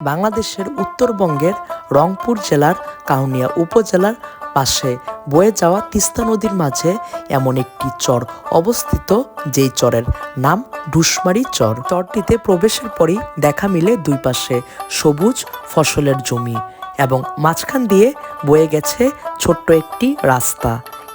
বাংলাদেশের উত্তরবঙ্গের রংপুর জেলার কাউনিয়া উপজেলার পাশে বয়ে যাওয়া তিস্তা নদীর মাঝে এমন একটি চর অবস্থিত, যেই চরের নাম ডুসমারি চর। চরটিতে প্রবেশের পরই দেখা মিলে দুই পাশে সবুজ ফসলের জমি এবং মাঝখান দিয়ে বয়ে গেছে ছোট্ট একটি রাস্তা।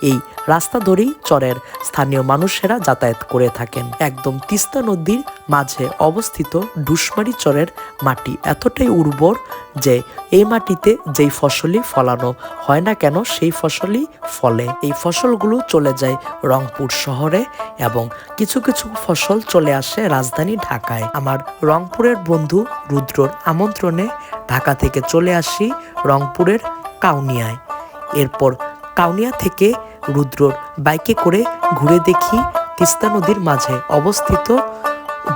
এই রাস্তা ধরেই চরের স্থানীয় মানুষেরা যাতায়াত করে থাকেন। একদম তিস্তা নদীর মাঝে অবস্থিত ডুসমারি চরের মাটি এতটাই উর্বর যে এই মাটিতে যেই ফসলই ফলানো হয় না কেন, সেই ফসলই ফলে। এই ফসলগুলো চলে যায় রংপুর শহরে এবং কিছু কিছু ফসল চলে আসে রাজধানী ঢাকায়। আমার রংপুরের বন্ধু রুদ্রর আমন্ত্রণে ঢাকা থেকে চলে আসি রংপুরের কাউনিয়ায়। এরপর কাউনিয়া থেকে রুদ্রর বাইকে করে ঘুরে দেখি তিস্তা নদীর মাঝে অবস্থিত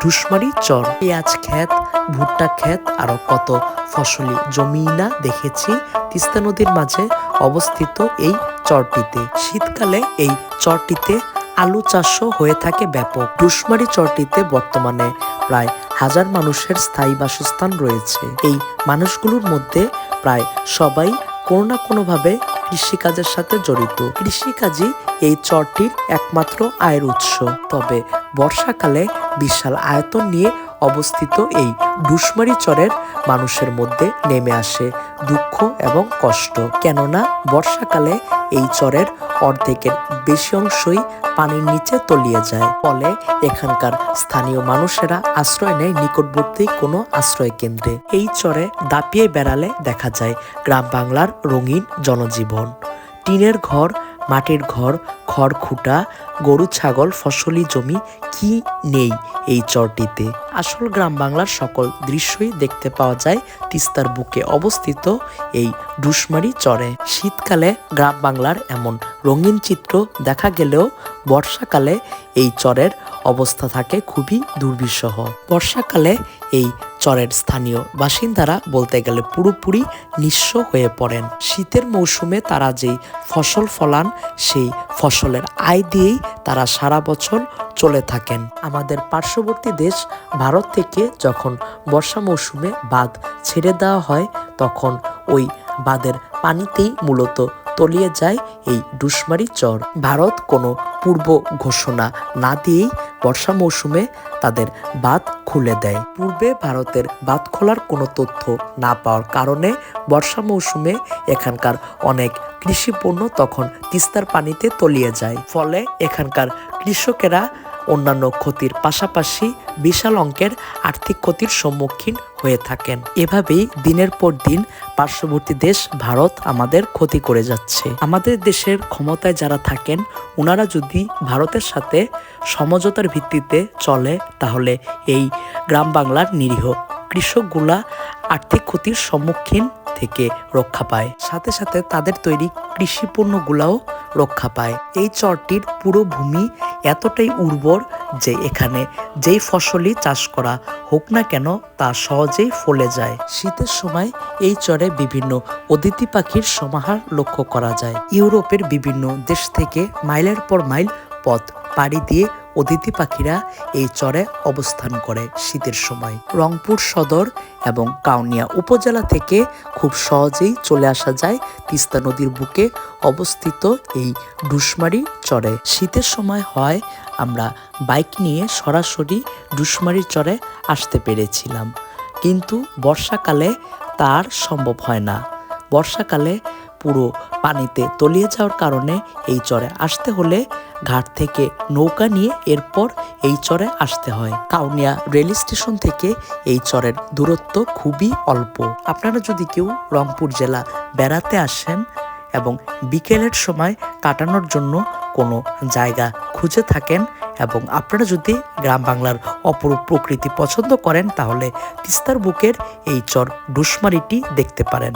ঢুসমারি চর। পেঁয়াজ ক্ষেত, ভুট্টা ক্ষেত, আরও কত ফসলি জমি না দেখেছি তিস্তা নদীর মাঝে অবস্থিত এই চরটিতে। শীতকালে এই চরটিতে আলু চাষও হয়ে থাকে ব্যাপক। ডুসমারি চরটিতে বর্তমানে প্রায় হাজার মানুষের স্থায়ী বাসস্থান রয়েছে। এই মানুষগুলোর মধ্যে প্রায় সবাই কোনো না কোনোভাবে কৃষিকাজের সাথে জড়িত। কৃষিকাজই এই চরটির একমাত্র আয়ের উৎস। তবে বর্ষাকালে বিশাল আয়তন নিয়ে অবস্থিত এই ডুসমারি চরের মানুষের মধ্যে নেমে আসে দুঃখ এবং কষ্ট। কেননা বর্ষাকালে এই চরের অর্ধেকের বেশি অংশই পানির নিচে তলিয়ে যায়। ফলে এখানকার স্থানীয় মানুষেরা আশ্রয় নেয় নিকটবর্তী কোনো আশ্রয় কেন্দ্রে। এই চরে দাপিয়ে বেড়ালে দেখা যায়, গ্রাম বাংলার রঙিন জনজীবন। টিনের ঘর মাটির ঘর, খড়খুটা, গরু, ছাগল, ফসলি জমি কি নেই এই চরটিতে? আসল গ্রাম বাংলার সকল দৃশ্যই দেখতে পাওয়া যায় তিস্তার বুকে অবস্থিত এই ডুসমারি চরে। শীতকালে গ্রাম বাংলার এমন রঙিন চিত্র দেখা গেলেও বর্ষাকালে এই চরের অবস্থা থাকে খুবই দুর্বিষহ। বর্ষাকালে এই চরের স্থানীয় বাসিন্দারা বলতে গেলে পুরোপুরি নিঃস্ব হয়ে পড়েন। শীতের মৌসুমে তারা যেই ফসল ফলান, সেই ফসলের আয় দিয়েই তারা সারা বছর চলে থাকেন। আমাদের পার্শ্ববর্তী দেশ ভারত থেকে যখন বর্ষা মৌসুমে বাঁধ ছেড়ে দেওয়া হয়, তখন ওই বাঁধের পানিতেই মূলত তলিয়ে যায় এই ডুসমারি চর। ভারত কোনো পূর্ব ঘোষণা না দিয়েই বর্ষা মৌসুমে তাদের বাঁধ খুলে দেয়। পূর্বে ভারতের বাঁধ খোলার কোনো তথ্য না পাওয়ার কারণে বর্ষা মৌসুমে এখানকার অনেক কৃষিপণ্য তখন তিস্তার পানিতে তলিয়ে যায়। ফলে এখানকার কৃষকেরা অন্যান্য ক্ষতির পাশাপাশি বিশাল অঙ্কের আর্থিক ক্ষতির সম্মুখীন হয়ে থাকেন। এভাবেই দিনের পর দিন পার্শ্ববর্তী দেশ ভারত আমাদের ক্ষতি করে যাচ্ছে। আমাদের দেশের ক্ষমতায় যারা থাকেন ওনারা যদি ভারতের সাথে সমঝোতার ভিত্তিতে চলে, তাহলে এই গ্রাম বাংলার নিরীহ কৃষকগুলা আর্থিক ক্ষতির সম্মুখীন থেকে রক্ষা পায়। সাথে সাথে তাদের তৈরি কৃষি পণ্যগুলাও রক্ষা পায়। এই চরটির পুরো ভূমি এতটাই উর্বর যে এখানে যেই ফসলই চাষ করা হোক না কেন তা সহজেই ফলে যায়। শীতের সময় এই চরে বিভিন্ন অতিথি পাখির সমাহার লক্ষ্য করা যায়। ইউরোপের বিভিন্ন দেশ থেকে মাইলের পর মাইল পথ পাড়ি দিয়ে অতিথি পাখিরা এই চরে অবস্থান করে শীতের সময়। রংপুর সদর এবং কাউনিয়া উপজেলা থেকে খুব সহজেই চলে আসা যায় তিস্তা নদীর বুকে অবস্থিত এই ডুসমারি চরে। শীতের সময় হয়, আমরা বাইক নিয়ে সরাসরি ডুসমারি চরে আসতে পেরেছিলাম। কিন্তু বর্ষাকালে তার সম্ভব হয় না। বর্ষাকালে পুরো পানিতে তলিয়ে যাওয়ার কারণে এই চরে আসতে হলে ঘাট থেকে নৌকা নিয়ে এরপর এই চরে আসতে হয়। কাউনিয়া রেল স্টেশন থেকে এই চরের দূরত্ব খুবই অল্প। আপনারা যদি কেউ রংপুর জেলা বেড়াতে আসেন এবং বিকেলের সময় কাটানোর জন্য কোনো জায়গা খুঁজে থাকেন এবং আপনারা যদি গ্রাম বাংলার অপরূপ প্রকৃতি পছন্দ করেন তাহলে তিস্তার বুকের এই চর ডুসমারিটি দেখতে পারেন।